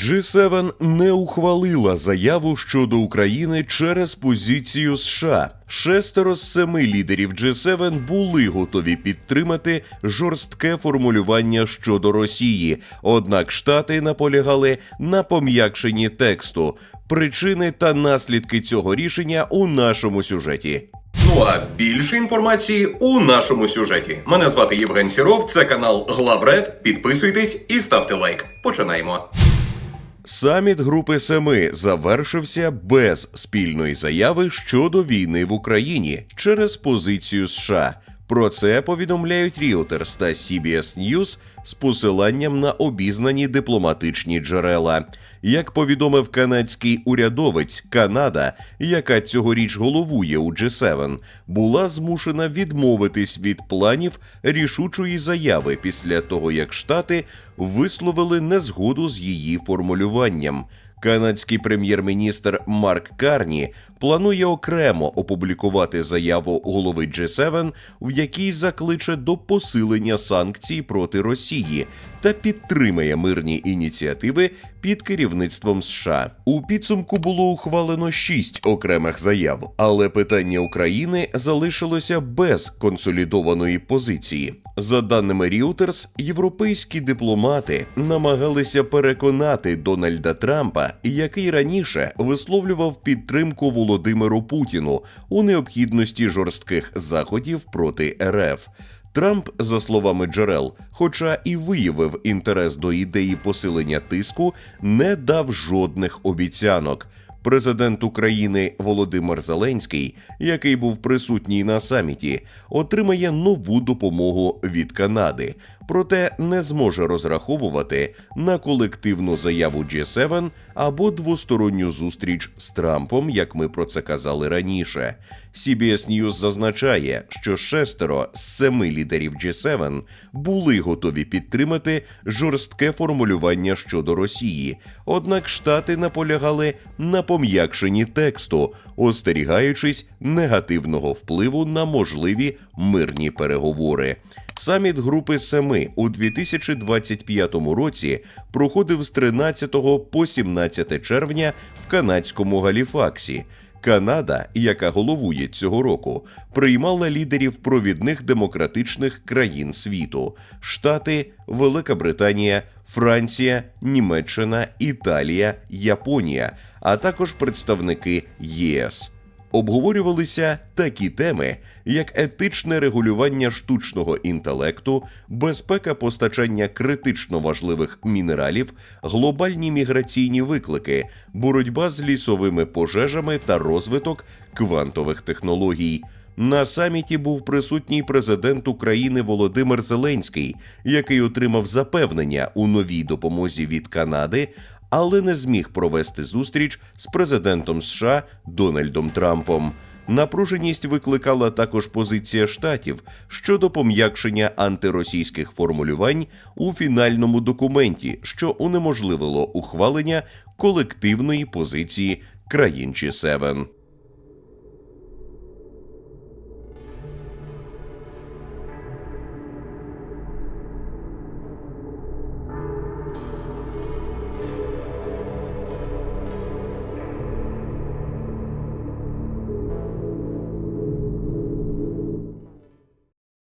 G7 не ухвалила заяву щодо України через позицію США. Шестеро з семи лідерів G7 були готові підтримати жорстке формулювання щодо Росії. Однак Штати наполягали на пом'якшенні тексту. Причини та наслідки цього рішення у нашому сюжеті. Ну а більше інформації у нашому сюжеті. Мене звати Євген Сіров, це канал Главред. Підписуйтесь і ставте лайк. Починаємо. Саміт Групи Семи завершився без спільної заяви щодо війни в Україні через позицію США. Про це повідомляють Reuters та CBS News з посиланням на обізнані дипломатичні джерела. Як повідомив канадський урядовець, Канада, яка цьогоріч головує у G7, була змушена відмовитись від планів рішучої заяви після того, як Штати висловили незгоду з її формулюванням. Канадський прем'єр-міністр Марк Карні планує окремо опублікувати заяву голови G7, в якій закличе до посилення санкцій проти Росії та підтримає мирні ініціативи під керівництвом США. У підсумку було ухвалено шість окремих заяв, але питання України залишилося без консолідованої позиції. За даними Reuters, європейські дипломати намагалися переконати Дональда Трампа, який раніше висловлював підтримку Володимиру Путіну у необхідності жорстких заходів проти РФ. Трамп, за словами джерел, хоча і виявив інтерес до ідеї посилення тиску, не дав жодних обіцянок. Президент України Володимир Зеленський, який був присутній на саміті, отримає нову допомогу від Канади, проте не зможе розраховувати на колективну заяву G7 або двосторонню зустріч з Трампом, як ми про це казали раніше. CBS News зазначає, що шестеро з семи лідерів G7 були готові підтримати жорстке формулювання щодо Росії, однак Штати наполягали на пом'якшенні тексту, остерігаючись негативного впливу на можливі мирні переговори. Саміт Групи Семи у 2025 році проходив з 13 по 17 червня в канадському Галіфаксі. Канада, яка головує цього року, приймала лідерів провідних демократичних країн світу: Штати, Велика Британія, Франція, Німеччина, Італія, Японія, а також представники ЄС. Обговорювалися такі теми, як етичне регулювання штучного інтелекту, безпека постачання критично важливих мінералів, глобальні міграційні виклики, боротьба з лісовими пожежами та розвиток квантових технологій. На саміті був присутній президент України Володимир Зеленський, який отримав запевнення у новій допомозі від Канади, але не зміг провести зустріч з президентом США Дональдом Трампом. Напруженість викликала також позиція штатів щодо пом'якшення антиросійських формулювань у фінальному документі, що унеможливило ухвалення колективної позиції країн G7.